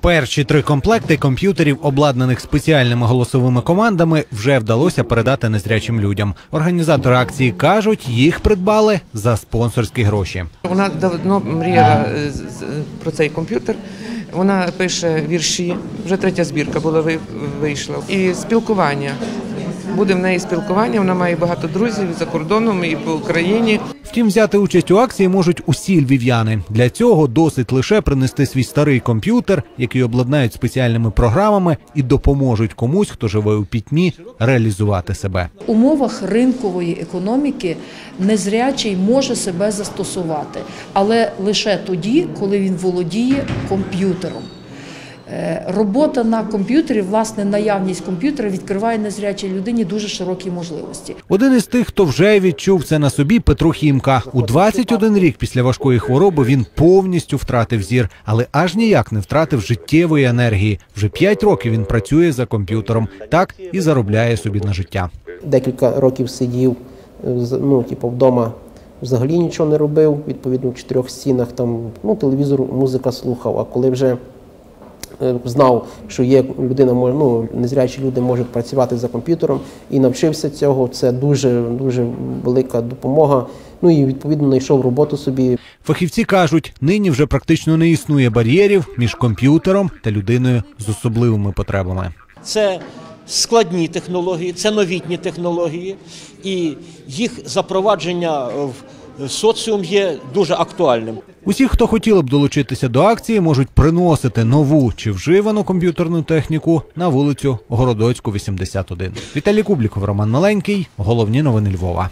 Перші три комплекти комп'ютерів, обладнаних спеціальними голосовими командами, вже вдалося передати незрячим людям. Організатори акції кажуть, їх придбали за спонсорські гроші. Вона давно мріяла е, про цей комп'ютер. Вона пише вірші. Вже третя збірка була вийшла. І спілкування. Буде в неї спілкування. Вона має багато друзів за кордоном і по Україні. Втім, взяти участь у акції можуть усі львів'яни. Для цього досить лише принести свій старий комп'ютер, який обладнають спеціальними програмами і допоможуть комусь, хто живе у пітьмі, реалізувати себе. В умовах ринкової економіки незрячий може себе застосувати, але лише тоді, коли він володіє комп'ютером. Е, Робота на комп'ютері, власне, наявність комп'ютера відкриває незрячій людині дуже широкі можливості. Один із тих, хто вже відчув це на собі, Петро Хімка. У 21 рік після важкої хвороби він повністю втратив зір, але аж ніяк не втратив життєвої енергії. Вже 5 років він працює за комп'ютером, так і заробляє собі на життя. декілька років сидів, е, з- ну, типу, вдома взагалі нічого не робив, відповідно, в чотирьох стінах там, ну, телевізор, музика слухав. А коли вже знав, що є людина, ну, незрячі люди можуть працювати за комп'ютером і навчився цього, це дуже, дуже велика допомога. Ну і відповідно знайшов роботу собі. Фахівці кажуть, нині вже практично не існує бар'єрів між комп'ютером та людиною з особливими потребами. Це складні технології, це новітні технології, і їх запровадження в соціум є дуже актуальним. Усі, хто хотіли б долучитися до акції, можуть приносити нову чи вживану комп'ютерну техніку на вулицю Городоцьку, 81. Віталій Кубліков, Роман Маленький. Головні новини Львова.